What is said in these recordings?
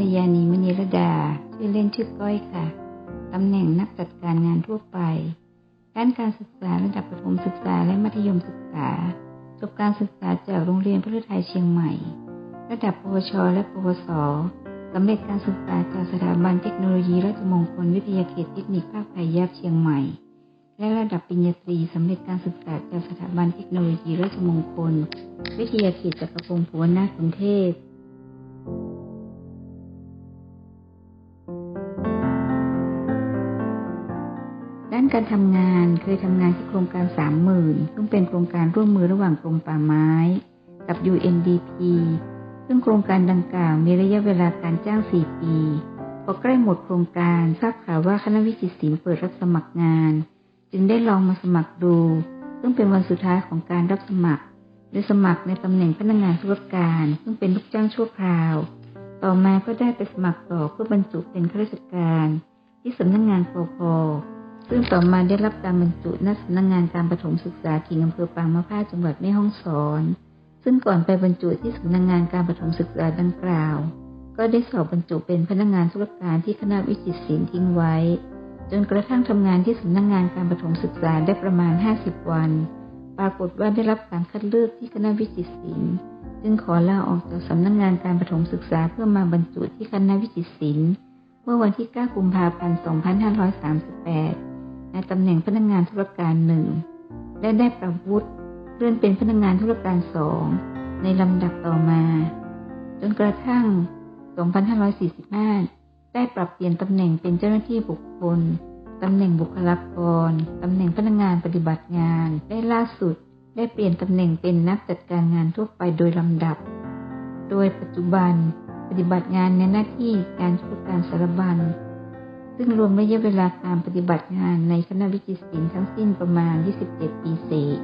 รยานีมณีรดา ชื่อเล่นชื่อก้อยค่ะ ตำแหน่งนักจัดการงานทั่วไป ด้านการศึกษาระดับประถมศึกษาและมัธยมศึกษา จบการศึกษาจากโรงเรียนพระฤทัยเชียงใหม่ ระดับปวช และปวส สำเร็จการศึกษาจากสถาบันเทคโนโลยีราชมงคลวิทยาเขตเทคนิคภาคไทยยับเชียงใหม่ และระดับปริญญาตรีสำเร็จการศึกษาจากสถาบันเทคโนโลยีราชมงคล วิทยาเขตจักรพงศ์ภูวนาถกรุงเทพ การทำงานเคยทำงานที่โครงการสามหมื่นซึ่งเป็นโครงการร่วมมือระหว่างกรมป่าไม้ กับ UNDP ซึ่งโครงการดังกล่าวมีระยะเวลาการจ้าง4ปี พอใกล้หมดโครงการทราบข่าวว่าคณะวิจิตรศิลป์เปิดรับสมัครงาน จึงได้ลองมาสมัครดู ซึ่งเป็นวันสุดท้ายของการรับสมัครโดยสมัครในตำแหน่งพนักงานธุรการ ซึ่งเป็นลูกจ้างชั่วคราว ต่อมาก็ได้ไปสมัครต่อเพื่อบรรจุเป็นข้าราชการ ที่สำนักงงานปพ ซึ่งต่อมาได้รับการบรรจุณสำนักงงานการประถมศึกษาถิ่นอำเภอปางมะพร้าวจังหวัดแม่ฮ่องสอน ซึ่งก่อนไปบรรจุที่สำนักงงานการประถมศึกษาดังกล่าว ก็ได้สอบบรรจุเป็นพนักงานธุรการที่คณะวิจิตรศิลป์ทิ้งไว้ จนกระทั่งทำงานที่สำนักงงานการประถมศึกษาได้ประมาณ 50 วัน ปรากฏว่าได้รับการคัดเลือกที่คณะวิจิตรศิลป์จึงขอลาออกจากสำนักงงานการประถมศึกษาเพื่อมาบรรจุที่คณะวิจิตรศิลป์เมื่อวันที่ 9 กุมภาพันธ์ 2538 ในตำแหน่งพนักงานธุรการหนึ่งและได้ประวุฒิเลื่อนเป็นพนักงานธุรการสองในลำดับต่อมา จนกระทั่ง 2545 ได้ปรับเปลี่ยนตำแหน่งเป็นเจ้าหน้าที่บุคคลตำแหน่งบุคลากรตำแหน่งพนักงานปฏิบัติงานได้ล่าสุด ได้เปลี่ยนตำแหน่งเป็นนักจัดการงานทั่วไปโดยลำดับ โดยปัจจุบันปฏิบัติงานในหน้าที่การช่วยการสารบัญ ซึ่งรวมระยะเวลาการปฏิบัติงานในคณะวิจิตรศิลป์ทั้งสิ้นประมาณ 27 ปีเศษ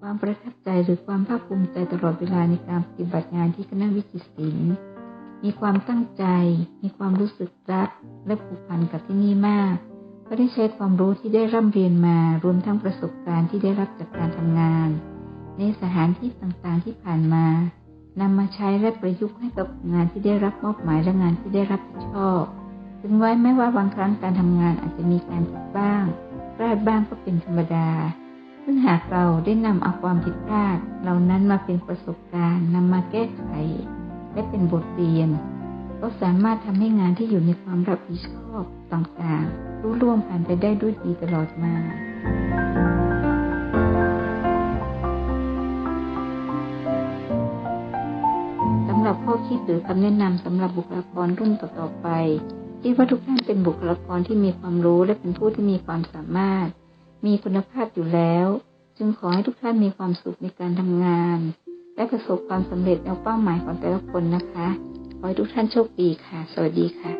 ความประทับใจหรือความภาคภูมิใจตลอดเวลาในการปฏิบัติงานที่คณะวิจิตรศิลป์มีความตั้งใจ มีความรู้สึกรักและผูกพันกับที่นี่มากก็ได้ใช้ความรู้ที่ได้ร่ำเรียนมารวมทั้งประสบการณ์ที่ได้รับจากการทำงาน ในสถานที่ต่างๆที่ผ่านมานำมาใช้และประยุกต์ให้กับงานที่ได้รับมอบหมายและงานที่ได้รับผิดชอบ ถึงไว้แม้ว่าบางครั้งการทำงานอาจจะมีการผิดบ้างพลาดบ้างก็เป็นธรรมดา ซึ่งหากเราได้นำเอาความผิดพลาด เหล่านั้นมาเป็นประสบการณ์นำมาแก้ไข และเป็นบทเรียน ก็สามารถทำให้งานที่อยู่ในความรับผิดชอบต่างๆรู้ร่วมผ่านไปได้ด้วยดีตลอดมา คิดหรือคำแนะนำสำหรับบุคลากรรุ่นต่อๆไปคิดว่าทุกท่านเป็นบุคลากรที่มีความรู้และเป็นผู้ที่มีความสามารถ มีคุณภาพอยู่แล้ว จึงขอให้ทุกท่านมีความสุขในการทำงาน และประสบความสำเร็จในเป้าหมายของแต่ละคนนะคะ ขอให้ทุกท่านโชคดีค่ะ สวัสดีค่ะ